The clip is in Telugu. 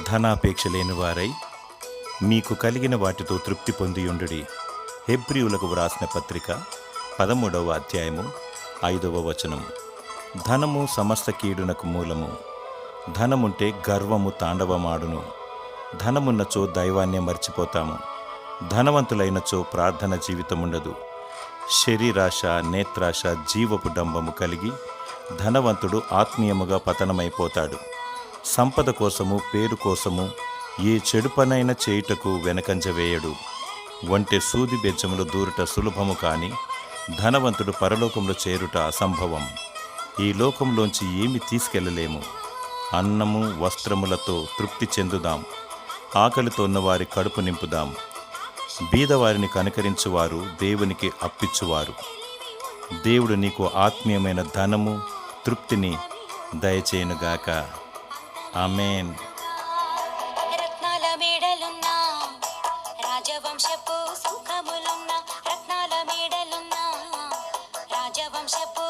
ధనాపేక్ష లేని వారై మీకు కలిగిన వాటితో తృప్తి పొందియుండుడి. హెబ్రియులకు వ్రాసిన పత్రిక పదమూడవ అధ్యాయము ఐదవ వచనం. ధనము సమస్త కీడునకు మూలము. ధనముంటే గర్వము తాండవమాడును. ధనమున్నచో దైవాన్నే మర్చిపోతాము. ధనవంతులైనచో ప్రార్థన జీవితం ఉండదు శరీరాశ నేత్రాశ జీవపు డంబము కలిగి ధనవంతుడు ఆత్మీయముగా పతనమైపోతాడు. సంపద కోసము పేరు కోసము ఏ చెడు పనైనా చేయుటకు వెనకంజ వేయడు. వంటి సూది బెజ్జములు దూరుట సులభము కాని ధనవంతుడు పరలోకంలో చేరుట అసంభవం. ఈ లోకంలోంచి ఏమి తీసుకెళ్ళలేము అన్నము వస్త్రములతో తృప్తి చెందుదాం. ఆకలితో ఉన్నవారి కడుపు నింపుదాం. బీదవారిని కనకరించువారు దేవునికి అప్పిచ్చువారు. దేవుడు నీకు ఆత్మీయమైన ధనము తృప్తిని దయచేయునుగాక. ఆమెన్. రత్నాల మేడలున్నా రాజవంశపు సుఖములున్నా రత్నాల మేడలున్నా రాజవంశపు